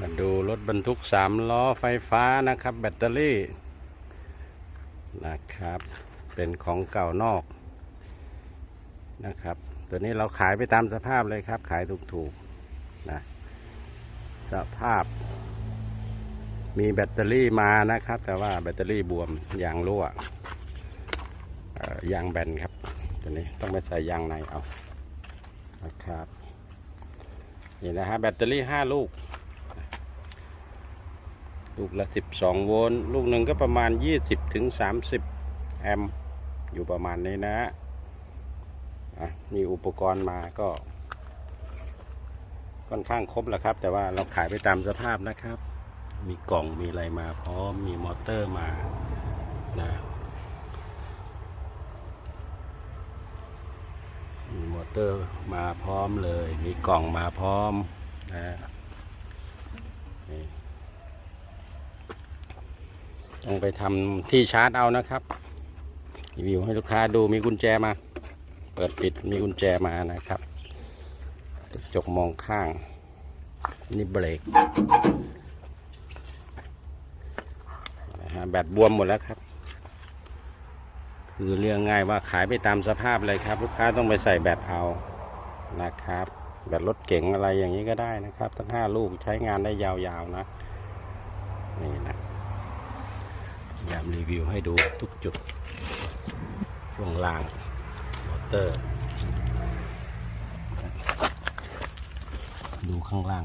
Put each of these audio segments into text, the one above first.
มาดูรถบรรทุกสามล้อไฟฟ้านะครับ แบตเตอรี่นะครับ เป็นของเก่านอกนะครับ ตัวนี้เราขายไปตามสภาพเลยครับ ขายถูกๆนะสภาพ มีแบตเตอรี่มานะครับ แต่ว่าแบตเตอรี่บวมยางรั่วยางแบนครับ ตัวนี้ต้องไปใส่ยางในเอานะครับนี่นะฮะแบตเตอรี่ห้าลูก ลูกละ 12 โวลต์ลูกหนึ่งก็ประมาณ 20ถึง30 แอมป์อยู่ประมาณนี้นะอะมีอุปกรณ์มาก็ ค่อนข้างครบแล้วครับ แต่ว่าเราขายไปตามสภาพนะครับ มีกล่องมีอะไรมาพร้อมมีมอเตอร์มานะมีมอเตอร์มาพร้อมเลย มีกล่องมาพร้อมนะนี่ ต้องไปทำที่ชาร์จเอานะครับรีวิวให้ลูกค้าดูมีกุญแจมา เปิดปิดมีกุญแจมานะครับกระจกมองข้าง นี่เบรกนะฮะแบตบวมหมดแล้วครับ คือเรื่องง่ายว่าขายไปตามสภาพเลยครับ ลูกค้าต้องไปใส่แบตเอานะครับ แบตรถเก๋งอะไรอย่างนี้ก็ได้นะครับ ทั้งห้าลูกใช้งานได้ยาวๆนะนี่นะ ยายามรีวิวให้ดูทุกจุด ช่วงล่างมอเตอร์ ดูข้างล่าง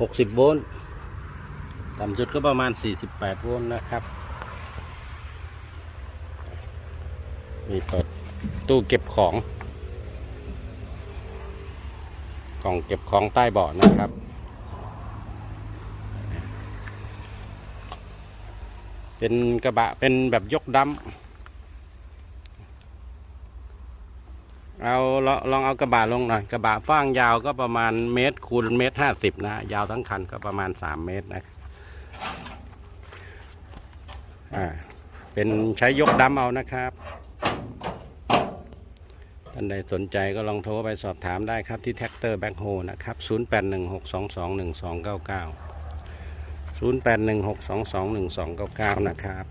หกสิบโวลต์ ต่ำสุดก็ประมาณ 48 โวลต์นะครับ มีเปิดตู้เก็บของ กล่องเก็บของใต้เบาะนะครับ เป็นกระบะเป็นแบบยกดัมเอาลองลองเอากระบะลงหน่อย กระบะฟ้างยาวก็ประมาณเมตรคูณเมตรห้าสิบนะ ยาวทั้งคันก็ประมาณสามเมตรนะอ่าเป็นใช้ยกดัมเอานะครับ ท่านใดสนใจก็ลองโทรไปสอบถามได้ครับที่แท็กเตอร์แบ็คโฮนะครับ 0816221299 0816221299 นะครับ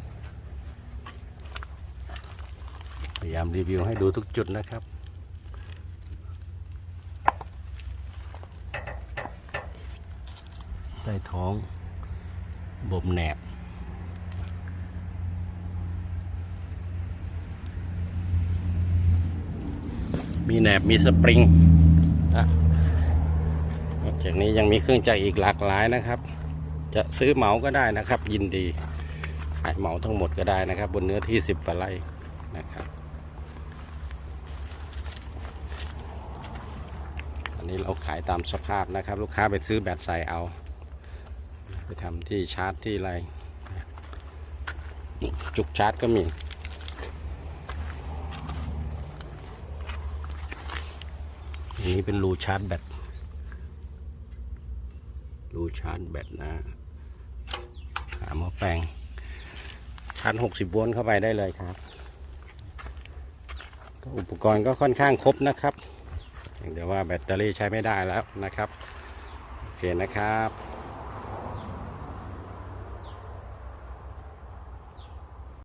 พยายามรีวิวให้ดูทุกจุดนะครับใต้ท้องบ่มแหนบ มีแหนบมีสปริงนะนอกจากนี้ยังมีเครื่องจักรอีกหลากหลายนะครับ จะซื้อเหมาก็ได้นะครับ ยินดีขายเหมาทั้งหมดก็ได้นะครับ บนเนื้อที่สิบกว่าไร่นะครับ อันนี้เราขายตามสภาพนะครับ ลูกค้าไปซื้อแบตใส่เอา ไปทำที่ชาร์จที่ไรจุกชาร์จก็มี อัน นี้เป็นรูชาร์จแบต รูชาร์จแบตนะหาหม้อแปลงชาร์จหกสิบโวลต์เข้าไปได้เลยครับ อุปกรณ์ก็ค่อนข้างครบนะครับเดี๋ยวว่าแบตเตอรี่ใช้ไม่ได้แล้วนะครับ โอเคนะครับ